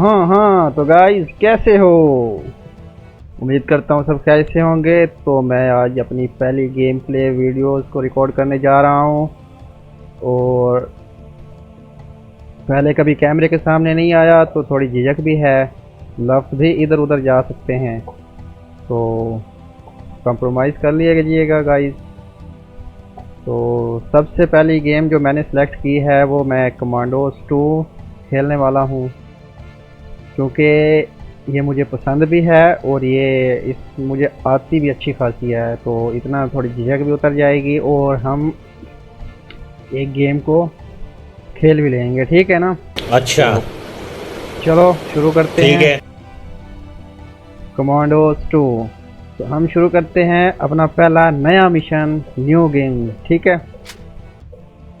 हाँ हाँ तो गाइस कैसे हो? उम्मीद करता हूँ सब कैसे होंगे। तो मैं आज अपनी पहली गेम प्ले वीडियोस को रिकॉर्ड करने जा रहा हूँ। और पहले कभी कैमरे के सामने नहीं आया तो थोड़ी झिझक भी है। लफ्ज़ भी इधर उधर जा सकते हैं। तो कंप्रोमाइज़ कर लिया कीजिएगा गाइस तो सबसे पहली गेम जो मैंने सेलेक्ट की है, वो मैं कमांडोज 2 खेलने वाला हूँ। क्योंकि ये मुझे पसंद भी है और ये इस मुझे आती भी अच्छी खासी है तो इतना थोड़ी झिझक भी उतर जाएगी और हम एक गेम को खेल भी लेंगे ठीक है ना? अच्छा। तो चलो शुरू करते ठीक हैं। है। कमांडोज टू तो हम शुरू करते हैं अपना पहला नया मिशन न्यू गेम ठीक है?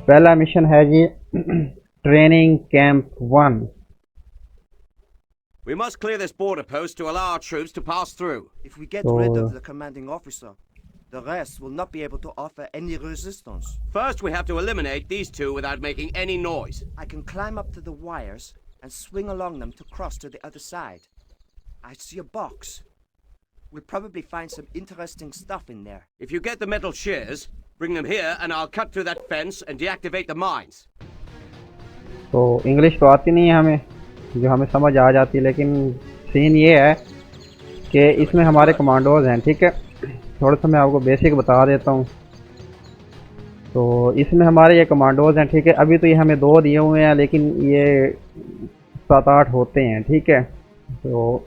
पहला मिशन है जी training camp one We must clear this border post to allow our troops to pass through. If we get rid Oh. of the commanding officer, the rest will not be able to offer any resistance. First, we have to eliminate these two without making any noise. I can climb up to the wires and swing along them to cross to the other side. I see a box. We'll probably find some interesting stuff in there. If you get the metal shears, bring them here and I'll cut through that fence and deactivate the mines. तो English तो आती नहीं है हमें जो हमें समझ आ जाती है लेकिन सीन ये है कि इसमें हमारे कमांडोज हैं ठीक है? थोड़ा सा मैं आपको बेसिक बता देता हूँ। तो इसमें हमारे ये कमांडोज हैं ठीक है? अभी तो ये हमें दो दिए हुए हैं लेकिन ये सात आठ होते हैं ठीक है? तो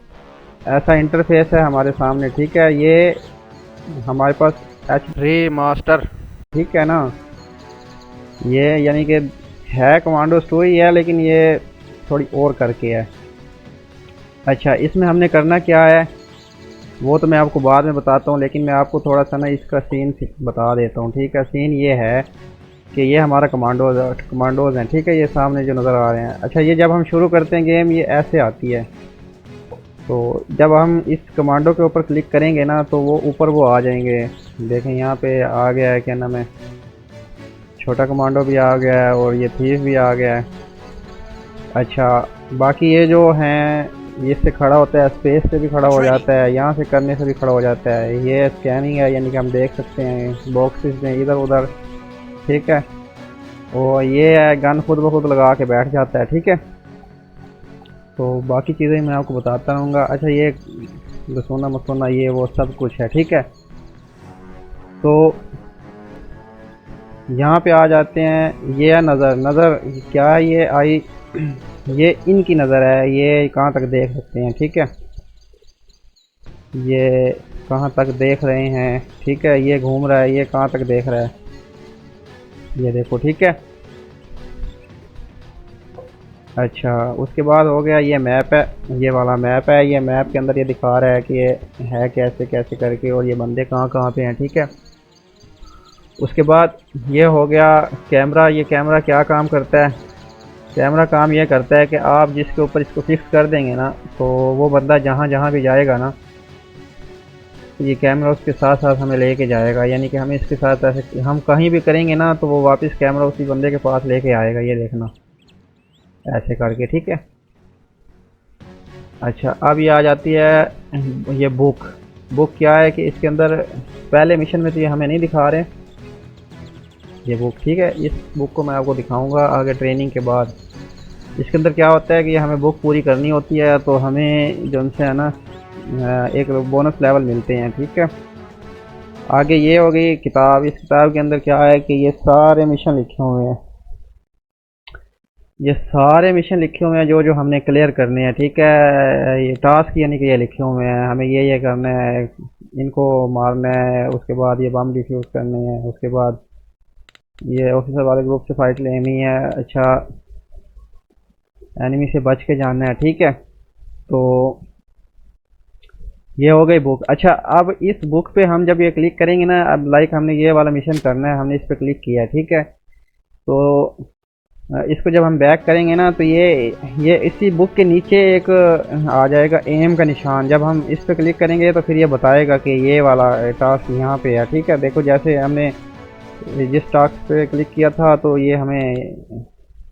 ऐसा इंटरफेस है हमारे सामने ठीक है? ये हमारे पास एच थ्री मास्टर ठीक है ना? ये यानी कि है कमांडोज टू ही है लेकिन ये थोड़ी और करके है। अच्छा इसमें हमने करना क्या है? वो तो मैं आपको बाद में बताता हूँ, लेकिन मैं आपको थोड़ा सा ना इसका सीन बता देता हूँ, ठीक है? सीन ये है कि ये हमारा कमांडोज कमांडोज हैं, ठीक है? ये सामने जो नज़र आ रहे हैं। अच्छा ये जब हम शुरू करते हैं गेम ये ऐसे आती है। तो जब हम इस कमांडो के ऊपर क्लिक करेंगे ना तो वो ऊपर वो आ जाएँगे। देखें, यहाँ पे आ गया है, क्या नाम है? छोटा कमांडो भी आ गया है और ये थीफ भी आ गया है। अच्छा बाकी ये जो हैं ये से खड़ा होता है स्पेस से भी खड़ा हो जाता है यहाँ से करने से भी खड़ा हो जाता है। ये स्कैनिंग है यानी कि हम देख सकते हैं बॉक्सेस में इधर उधर ठीक है? और ये है गन खुद ब खुद लगा के बैठ जाता है ठीक है? तो बाकी चीज़ें मैं आपको बताता रहूँगा। अच्छा ये गसोना मसोना ये वो सब कुछ है ठीक है? तो यहाँ पे आ जाते हैं। ये है नज़र। नज़र क्या है ये आई? ये इनकी नज़र है, ये कहाँ तक देख सकते हैं, ठीक है? ये कहाँ तक देख रहे हैं, ठीक है? ये घूम रहा है, ये कहाँ तक देख रहा है? ये देखो, ठीक है? अच्छा उसके बाद हो गया ये मैप है, ये वाला मैप है, ये मैप के अंदर ये दिखा रहा है कि ये है कैसे कैसे करके और ये बंदे कहाँ कहाँ पे हैं, ठीक है? उसके बाद ये हो गया कैमरा, ये कैमरा क्या काम करता है? कैमरा काम ये करता है कि आप जिसके ऊपर इसको फिक्स कर देंगे ना तो वो बंदा जहाँ जहाँ भी जाएगा ना, ये कैमरा उसके साथ साथ हमें लेके जाएगा। यानी कि हमें इसके साथ ऐसे हम कहीं भी करेंगे ना तो वो वापस कैमरा उसी बंदे के पास लेके आएगा, ये देखना। ऐसे करके, ठीक है? अच्छा अब ये आ जाती है ये बुक बुक क्या है कि इसके अंदर पहले मिशन में तो ये हमें नहीं दिखा रहे। ये बुक ठीक है? इस बुक को मैं आपको दिखाऊँगा आगे ट्रेनिंग के बाद। इसके अंदर क्या होता है कि हमें बुक पूरी करनी होती है तो हमें जो उनसे है ना एक बोनस लेवल मिलते हैं, ठीक है? आगे ये हो गई किताब। इस किताब के अंदर क्या है कि ये सारे मिशन लिखे हुए हैं। ये सारे मिशन लिखे हुए हैं, जो जो हमने क्लियर करने हैं, ठीक है? ये टास्क यानी कि ये लिखे हुए हैं। हमें ये ये करना है, इनको मारना है, उसके बाद ये बम डिफ्यूज़ करने हैं, उसके बाद ये ऑफिसर वाले ग्रुप से फाइट लेनी है। अच्छा एनिमी से बच के जाना है, ठीक है? तो ये हो गई बुक अच्छा अब इस बुक पे हम जब ये क्लिक करेंगे ना, अब लाइक हमने ये वाला मिशन करना है, हमने इस पर क्लिक किया, ठीक है? तो इसको जब हम बैक करेंगे ना तो ये ये इसी बुक के नीचे एक आ जाएगा एम का निशान. जब हम इस पर क्लिक करेंगे तो फिर ये बताएगा कि ये वाला टास्क यहाँ पे है, ठीक है? देखो, जैसे हमने जिस टास्क पे क्लिक किया था तो ये हमें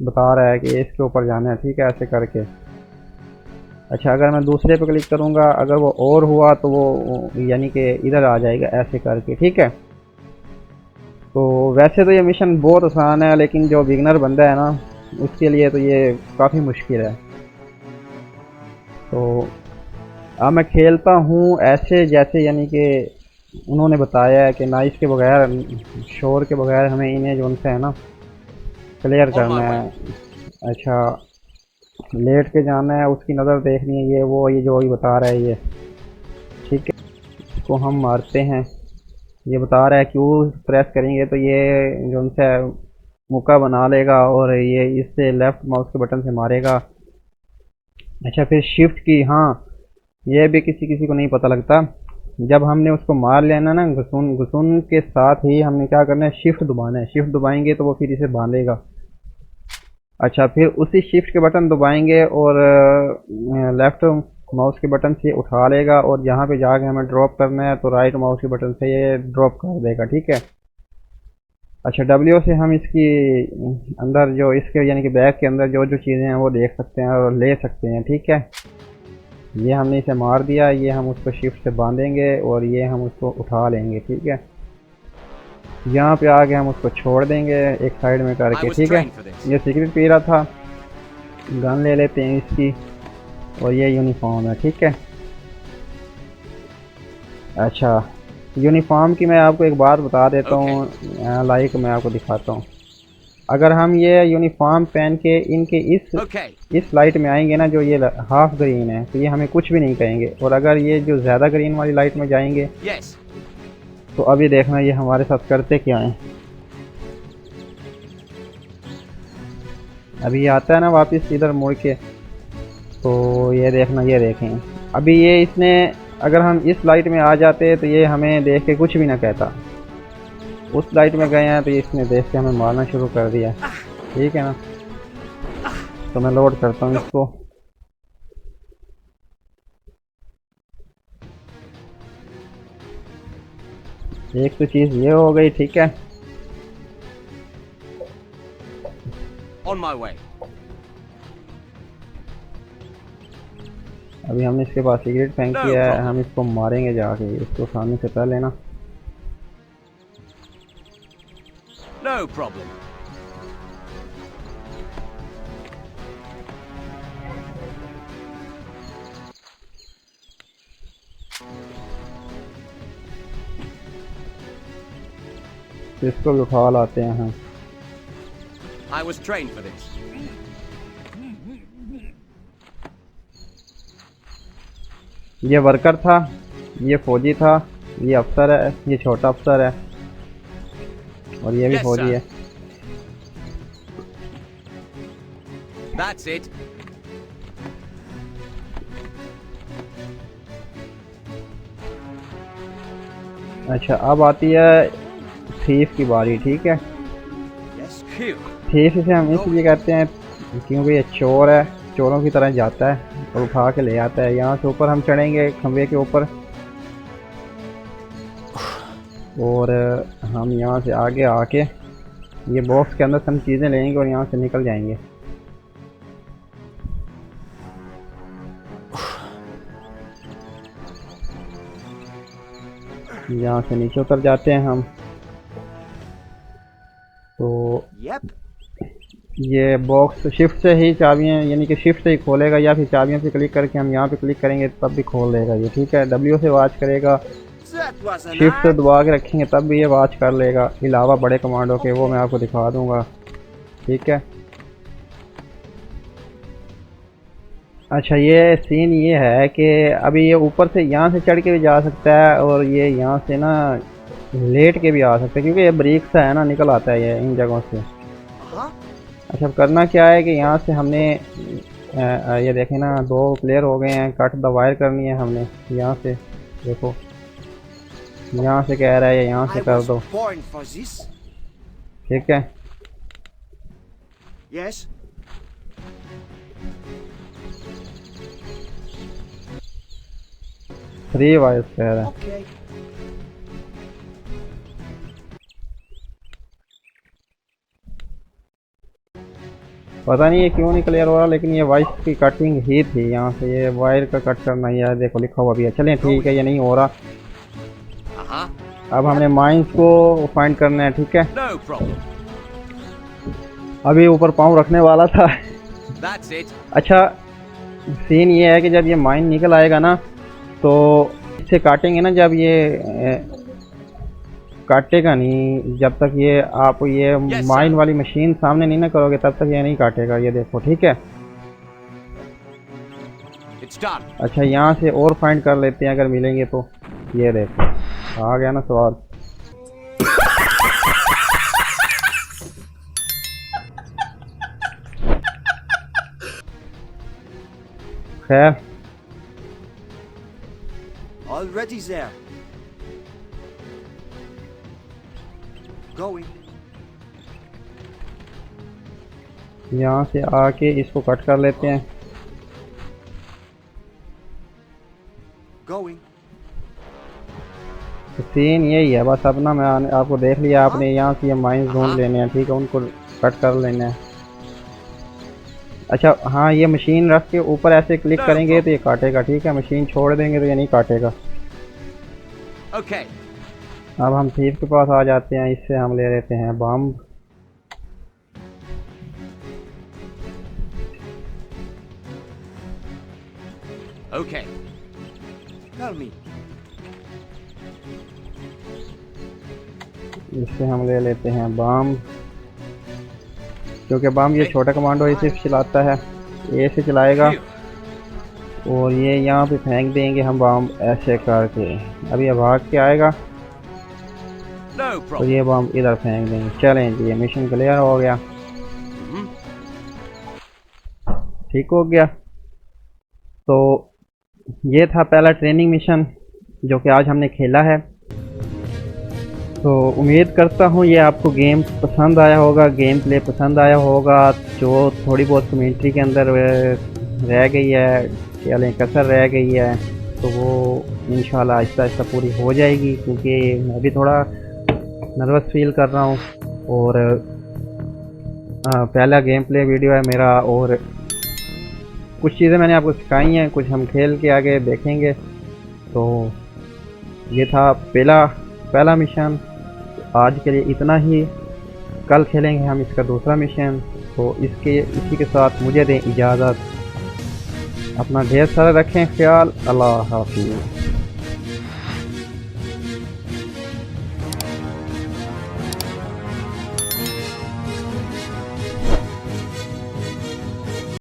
बता रहा है कि इसके ऊपर जाना है, ठीक है, ऐसे करके। अच्छा अगर मैं दूसरे पे क्लिक करूँगा, अगर वो और हुआ तो वो यानी कि इधर आ जाएगा, ऐसे करके, ठीक है? तो वैसे तो ये मिशन बहुत आसान है, लेकिन जो बिगनर बंदा है ना, उसके लिए तो ये काफ़ी मुश्किल है। तो अब मैं खेलता हूँ ऐसे जैसे यानी कि उन्होंने बताया है कि नाइस के बगैर, शोर के बगैर हमें इन्हें जो उनसे है ना। क्लियर करना है। अच्छा लेट के जाना है उसकी नज़र देखनी है ये वो ये जो अभी बता रहा है ये। ठीक है इसको हम मारते हैं। ये बता रहा है क्यों प्रेस करेंगे तो ये जो उनसे मुक्का बना लेगा और ये इससे लेफ़्ट माउस के बटन से मारेगा। अच्छा फिर शिफ्ट की हाँ ये भी किसी किसी को नहीं पता लगता। जब हमने उसको मार लेना ना घुसून घुसून के साथ ही हमने क्या करना है शिफ्ट दबाना है। शिफ्ट दबाएँगे तो वो फिर इसे बांधेगा। अच्छा फिर उसी शिफ्ट के बटन दबाएँगे और लेफ़्ट माउस के बटन से उठा लेगा और जहाँ पे जाके हमें ड्रॉप करना है तो राइट माउस के बटन से ये ड्रॉप कर देगा, ठीक है? अच्छा डब्ल्यू से हम इसकी, अंदर जो इसके, यानी कि बैग के अंदर जो जो चीज़ें हैं वो देख सकते हैं और ले सकते हैं, ठीक है? ये हमने इसे मार दिया, ये हम उसको शिफ्ट से बांधेंगे और ये हम उसको उठा लेंगे, ठीक है? यहाँ पे आके हम उसको छोड़ देंगे एक साइड में करके ठीक है. ये सिगरेट पी रहा था गन ले लेते हैं इसकी और ये यूनिफॉर्म है ठीक है अच्छा यूनिफॉर्म की मैं आपको एक बात बता देता हूँ okay. लाइक मैं आपको दिखाता हूँ अगर हम ये यूनिफॉर्म पहन के इनके इस Okay. इस लाइट में आएँगे ना जो ये हाफ़ ग्रीन है तो ये हमें कुछ भी नहीं कहेंगे और अगर ये जो ज़्यादा ग्रीन वाली लाइट में जाएँगे Yes. तो अभी देखना ये हमारे साथ करते क्या हैं। अभी आता है ना वापस इधर मुड़ के तो ये देखना, ये देखें। अभी ये इसने, अगर हम इस लाइट में आ जाते तो ये हमें देख के कुछ भी ना कहता। उस लाइट में गए हैं तो इसने देख के हमें मारना शुरू कर दिया। ठीक है ना? तो मैं लोड करता हूँ इसको। एक तो चीज़ ये हो गई ठीक है On my way. अभी हमने इसके पास सिगरेट फेंक किया है हम इसको मारेंगे जाके इसको सामने से पहले ना No problem. तो इसको भी उठा लाते हैं हम I was trained for this. ये वर्कर था ये फौजी था ये अफसर है ये छोटा अफसर है और ये भी Yes, फौजी sir. है That's it. अच्छा अब आती है थीफ की बारी ठीक है? थीफ इसे हम इसलिए कहते हैं क्योंकि ये चोर है चोरों की तरह जाता है और उठा के ले आता है। यहाँ से ऊपर हम चढ़ेंगे खंबे के ऊपर। और हम यहाँ से आगे आके ये बॉक्स के अंदर से हम चीज़ें लेंगे और यहाँ से निकल जाएँगे। यहाँ से नीचे उतर जाते हैं हम। तो ये बॉक्स शिफ्ट से ही चाबियाँ यानी कि शिफ्ट से ही खोलेगा या फिर चाबियों से क्लिक करके हम यहाँ पे क्लिक करेंगे तब भी खोल लेगा ये ठीक है? डब्ल्यू से वाच करेगा। शिफ्ट से दबा के रखेंगे तब भी ये वाच कर लेगा। अलावा बड़े कमांडो के वो मैं आपको दिखा दूँगा। ठीक है? अच्छा ये सीन ये है कि अभी ये ऊपर से यहाँ से चढ़ के भी जा सकता है और ये यहाँ से ना लेट के भी आ सकते है क्योंकि ये ब्रेक सा है ना निकल आता है ये इन जगहों से Uh-huh. अच्छा करना क्या है कि यहाँ से हमने ये देखें ना दो प्लेयर हो गए हैं कट द वायर करनी है हमने यहाँ से देखो यहाँ से कह रहा है यहाँ से कर दो. ठीक है Yes? थ्री वायर्स कह रहा है Okay. पता नहीं ये क्यों नहीं क्लियर हो रहा लेकिन ये वाइस की कटिंग ही थी यहाँ से ये वायर का कट करना ही है देखो लिखा हुआ भी है। चलें ठीक है ये नहीं हो रहा। Uh-huh. अब हमने माइंस को फाइंड करना है ठीक है? अभी ऊपर पाँव रखने वाला था। अच्छा सीन ये है कि जब ये माइन निकल आएगा ना तो इससे काटेंगे ना जब ये काटेगा नहीं। जब तक ये आप ये Yes, माइन वाली मशीन सामने नहीं ना करोगे तब तक ये नहीं काटेगा ये देखो ठीक है? अच्छा यहाँ से और फाइंड कर लेते हैं अगर मिलेंगे तो। ये देखो आ गया ना सवाल। खैर। Going. यहाँ से आके इसको कट कर लेते हैं Going. तो सीन यही है बस अपना मैं आने- आपको देख लिया आपने यहाँ से ये माइंस ढूंढ लेने हैं ठीक है उनको कट कर लेने हैं अच्छा हाँ ये मशीन रख के ऊपर ऐसे क्लिक करेंगे तो ये काटेगा ठीक है मशीन छोड़ देंगे तो ये नहीं काटेगा Okay. अब हम थीप के पास आ जाते हैं इससे हम ले लेते हैं बम Okay. Tell me. इससे हम ले लेते हैं बम क्योंकि बम ये छोटा कमांडो इसे चलाता है ए से चलाएगा. और ये यहाँ पे फेंक देंगे हम बम ऐसे करके अभी भाग के आएगा No तो ये बम इधर फेंक देंगे चलें ये मिशन क्लियर हो गया। Mhm. ठीक हो गया। तो ये था पहला ट्रेनिंग मिशन जो कि आज हमने खेला है। तो उम्मीद करता हूँ ये आपको गेम पसंद आया होगा गेम प्ले पसंद आया होगा जो थोड़ी बहुत कम्यूनिटी के अंदर रह गई है चलें कसर रह गई है तो वो इंशाल्लाह आहिस्ता आहिस्ता पूरी हो जाएगी क्योंकि मैं भी थोड़ा नर्वस फील कर रहा हूँ और पहला गेम प्ले वीडियो है मेरा और कुछ चीज़ें मैंने आपको सिखाई हैं, कुछ हम खेल के आगे देखेंगे। तो ये था पहला पहला मिशन आज के लिए इतना ही। कल खेलेंगे हम इसका दूसरा मिशन तो इसके, इसी के साथ मुझे दें इजाज़त। अपना ढेर सारा रखें, ख्याल। अल्लाह हाफिज़।